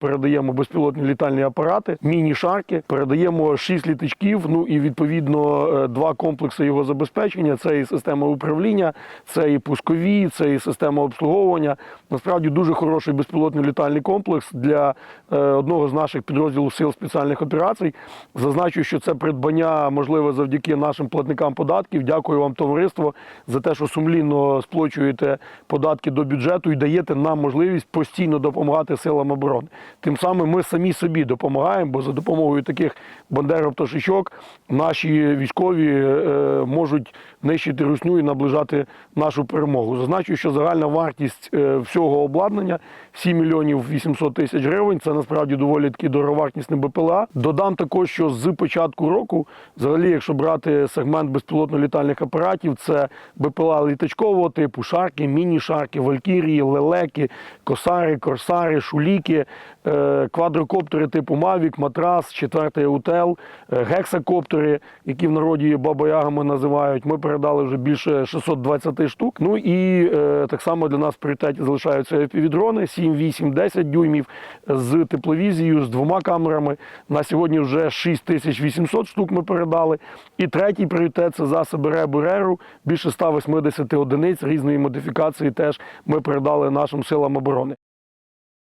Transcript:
Передаємо безпілотні літальні апарати, міні-шарки, передаємо 6 літачків. Ну і відповідно е, два комплекси його забезпечення. Це і система управління, це і пускові, це і система обслуговування. Насправді дуже хороший безпілотний літальний комплекс для е, одного з наших підрозділів сил спеціальних операцій. Зазначу, що це придбання можливе завдяки нашим платникам податків. Дякую вам, товариство, за те, що сумлінно сплачуєте податки до бюджету і даєте нам можливість постійно допомагати силам оборони. Тим самим ми самі собі допомагаємо, бо за допомогою таких бандеров-пташечок наші військові е, можуть нищити русню і наближати нашу перемогу. Зазначу, що загальна вартість е, всього обладнання 7 мільйонів 800 тисяч гривень. Це насправді доволі таки дороговартісне БПЛА. Додам також, що з початку року, взагалі, якщо брати сегмент безпілотно-літальних апаратів, це БПЛА літачкового типу, шарки, міні-шарки, валькірії, лелеки, косари, корсари, шуліки, квадрокоптери типу Мавік, Матрас, четвертий УТЛ, е, гексакоптери, які в народі баба-ягами називають. Ми передали вже більше 620 штук. Ну і е, так само для нас в пріоритеті залишаються FPV-дрони 7, 8, 10 дюймів з тепловізією, з двома камерами. На сьогодні вже 6800 штук ми передали. І третій пріоритет це засоби РЕБу РЕРу, більше 180 одиниць різної модифікації теж ми передали нашим силам оборони.